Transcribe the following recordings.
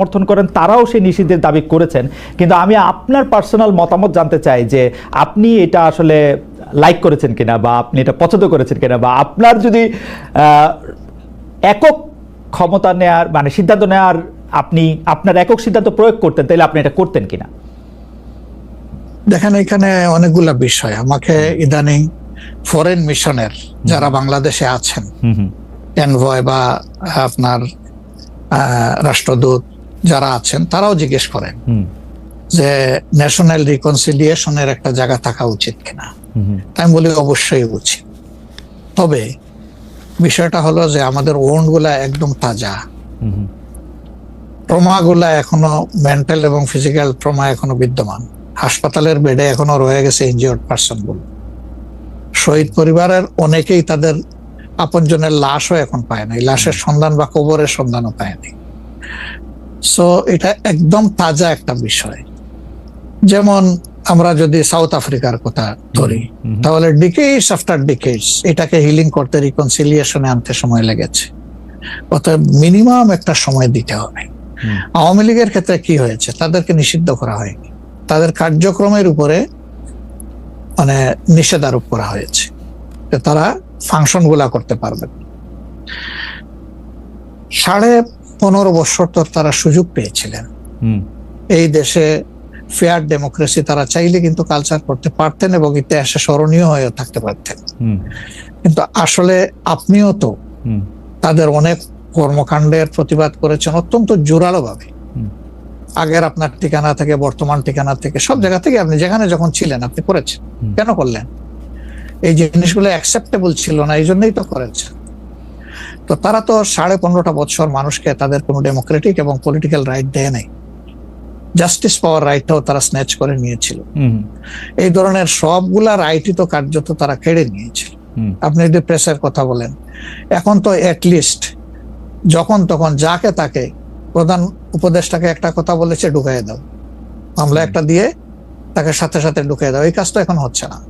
সমর্থন করেন তারাও সেই নিষিদ্ধের দাবি করেছেন। কিন্তু আমি আপনার পার্সোনাল মতামত জানতে চাই যে আপনি এটা আসলে লাইক করেছেন কিনা বা আপনি এটা পছন্দ করেছেন কিনা বা আপনার যদি একক ক্ষমতা নেয়ার মানে সিদ্ধান্ত নেওয়ার আপনি আপনার একক সিদ্ধান্ত প্রয়োগ করতেন তাহলে আপনি এটা করতেন কিনা? দেখেন এখানে অনেকগুলা বিষয়। আমাকে ইদানিং ফরেন মিশনের যারা বাংলাদেশে আছেন এনভয় বা আপনার রাষ্ট্রদূত যারা আছেন তারাও জিজ্ঞেস করেন যে ন্যাশনাল রিকনসিলিয়েশনের একটা জায়গা থাকা উচিত কিনা। আমি বলি অবশ্যই উচিত। তবে বিষয়টা হলো যে আমাদের ওন্ডগুলা একদম তাজা। হুম হুম। ট্রমা গুলা এখনও মেন্টাল এবং ফিজিক্যাল ট্রমা এখনও বিদ্যমান। হাসপাতালের বেডে এখনও রয়ে গেছে ইনজিওর্ড পার্সনগুলো শহীদ পরিবারের অনেকেই তাদের আপনজনের লাশও এখন পায় নাই। লাশের সন্ধান বা কবরের সন্ধানও পায়নি সো এটা একদম তাজা একটা বিষয়। যেমন আমরা যদি সাউথ আফ্রিকার কথা ধরি। তাহলে ডিকেটস আফটার ডিকেটস এটাকে হিলিং করতে রিকনসিলিয়েশনে আনতে সময় লেগেছে। অতএব মিনিমাম একটা সময় দিতে হবে। আওয়ামী লীগের ক্ষেত্রে কি হয়েছে? তাদেরকে নিষিদ্ধ করা হয়নি। তাদের কার্যক্রমের উপরে মানে নিষেধ আরোপ করা হয়েছে। যে তারা ফাংশনগুলা করতে পারবে সাড়ে পনেরো বছর তো তারা সুযোগ পেয়েছিলেন। এই দেশে ফেয়ার ডেমোক্রেসি তারা চাইলে কিন্তু কালচার করতে পারতেন এবং ইতিহাসে স্মরণীয় হয়ে থাকতে পারতেন। কিন্তু আসলে আপনিও তো তাদের অনেক কর্মকাণ্ডের প্রতিবাদ করেছেন অত্যন্ত জোরালো ভাবে আগের আপনার ঠিকানা থেকে বর্তমান ঠিকানা থেকে সব জায়গা থেকে আপনি যেখানে যখন ছিলেন আপনি করেছেন। কেন করলেন? এই জিনিসগুলো অ্যাকসেপ্টেবল ছিল না এই জন্যই তো করেছেন। তো তারা তো সাড়ে পনেরোটা বছর মানুষকে তাদের কোনো ডেমোক্রেটিক এবং পলিটিক্যাল রাইট দেয় নাই। জাস্টিস পাওয়ার রাইটটাও তারা স্ন্যাচ করে নিয়েছিল। হুম। এই ধরনের সবগুলা রাইটই তো কার্যত তারা কেড়ে নিয়েছিল। আপনি যদি প্রেসের কথা বলেন এখন তো লিস্ট যখন তখন যাকে তাকে প্রধান উপদেষ্টাকে একটা কথা বলেছে ঢুকাই দাও। মামলা একটা দিয়ে তাকে সাথে সাথে ঢুকাই দাও। এই কাজ তো এখন হচ্ছে না।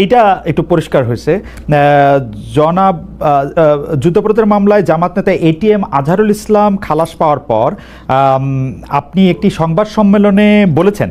এইটা একটু পরিষ্কার হয়েছে। জনাব যুদ্ধপ্রতের মামলায় জামাত নেতা এটিএম আজহারুল ইসলাম খালাস পাওয়ার পর আপনি একটি সংবাদ সম্মেলনে বলেছেন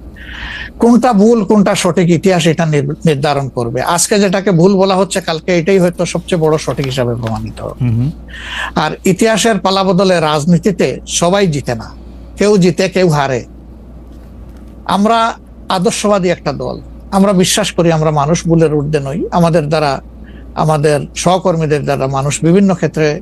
কোনটা ভুল কোনটা সঠিক ইতিহাস এটা নির- নির্ধারণ করবে। আজকে যেটাকে ভুল বলা হচ্ছে কালকে এটাই হয়তো সবচেয়ে বড় সঠিক হিসাবে প্রমাণিত। হবে আর ইতিহাসের পালা বদলে রাজনীতিতে সবাই জিতে না। কেউ জিতে কেউ হারে। আমরা আদর্শবাদী একটা দল। আমরা বিশ্বাস করি আমরা মানুষ ভুলের ঊর্ধ্বে নই। আমাদের দ্বারা আমাদের সহকর্মীদের দ্বারা মানুষ বিভিন্ন ক্ষেত্রে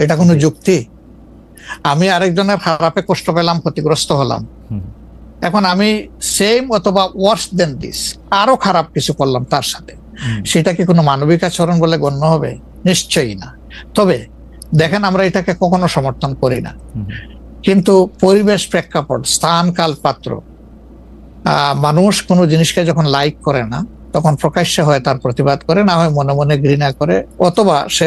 এটা কোনো যুক্তি? আমি আরেকজনের খারাপে কষ্ট পেলাম ক্ষতিগ্রস্ত হলাম। এখন আমি সেম অথবা ওয়ার্স দেন দিস আরও খারাপ কিছু করলাম তার সাথে। সেটা কি কোনো মানবিক আচরণ বলে গণ্য হবে? নিশ্চয়ই না। তবে দেখেন আমরা এটাকে কখনো সমর্থন করি না। কিন্তু পরিবেশ প্রেক্ষাপট স্থান কাল পাত্র আহ, মানুষ কোনো জিনিসকে যখন লাইক করে না তখন প্রকাশ্যে হয় তার প্রতিবাদ করে না হয় মনে মনে ঘৃণা করে অথবা সে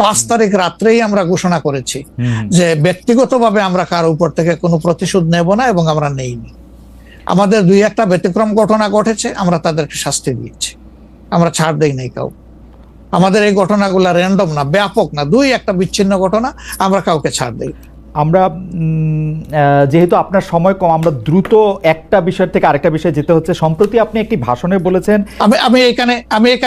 পাঁচ তারিখ রাত্রেই আমরা ঘোষণা করেছি যে ব্যক্তিগতভাবে আমরা কারও উপর থেকে কোনো প্রতিশোধ নেব না এবং আমরা নেইনি। আমাদের দুই একটা ব্যতিক্রম ঘটনা ঘটেছে আমরা তাদেরকে শাস্তি দিয়েছি। আমরা ছাড় দেই নাই কাউ। আমাদের এই ঘটনাগুলো র্যান্ডম না ব্যাপক না দুই একটা বিচ্ছিন্ন ঘটনা আমরা কাউকে ছাড় দেই। আমরা যেহেতু আপনার সময় কম আমরা দ্রুত একটা বিষয় থেকে আরেকটা বিষয়ে যেতে হচ্ছে। সম্প্রতি আপনি একটি ভাষণে বলেছেন আমি আমি এখানে আমি এখানে